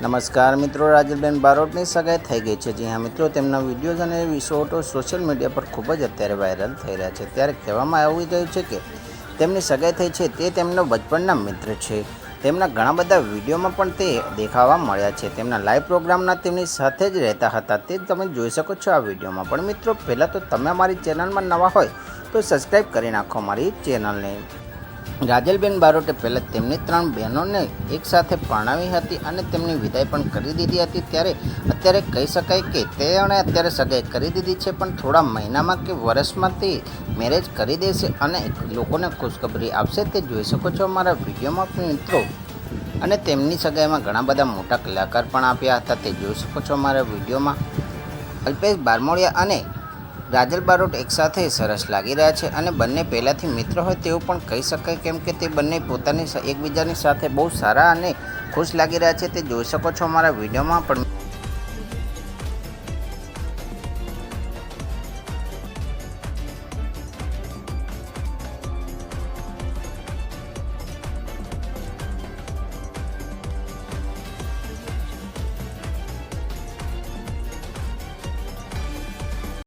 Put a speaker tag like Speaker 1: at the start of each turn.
Speaker 1: નમસ્કાર મિત્રો, રાજલબેન બારોટની સગાઈ થઈ ગઈ છે. જી હા મિત્રો, તેમના વિડીયોઝ અને વિશોટો સોશિયલ મીડિયા પર ખૂબ જ અત્યારે વાયરલ થઈ રહ્યા છે. ત્યારે કહેવામાં આવી રહ્યું છે કે તેમની સગાઈ થઈ છે તે તેમનો બચપનના મિત્ર છે. તેમના ઘણા બધા વિડીયોમાં પણ તે દેખાવા મળ્યા છે. તેમના લાઈવ પ્રોગ્રામના તેમની સાથે જ રહેતા હતા. તે તમે જોઈ શકો છો આ વિડીયોમાં. પણ મિત્રો, પહેલાં તો તમે અમારી ચેનલમાં નવા હોય તો સબસ્ક્રાઈબ કરી નાખો અમારી ચેનલને. રાજલબેન બારોટે પહેલાં તેમની ત્રણ બહેનોને એકસાથે પરણાવી હતી અને તેમની વિદાય પણ કરી દીધી હતી. ત્યારે અત્યારે કહી શકાય કે તેણે અત્યારે સગાઈ કરી દીધી છે, પણ થોડા મહિનામાં કે વર્ષમાં તે મેરેજ કરી દેશે અને લોકોને ખુશખબરી આપશે તે જોઈ શકો છો અમારા વિડીયોમાં મિત્રો. અને તેમની સગાઈમાં ઘણા બધા મોટા કલાકાર પણ આપ્યા હતા, તે જોઈ શકો છો અમારા વિડીયોમાં. અલ્પેશ બારમોડિયા અને રાજલ બારોટ એકસાથે સરસ લાગી રહ્યા છે અને બંને પહેલાંથી મિત્ર હોય તેવું પણ કહી શકાય કેમ કે તે બંને પોતાની એકબીજાની સાથે બહુ સારા અને ખુશ લાગી રહ્યા છે. તે જોઈ શકો છો અમારા વિડીયોમાં પણ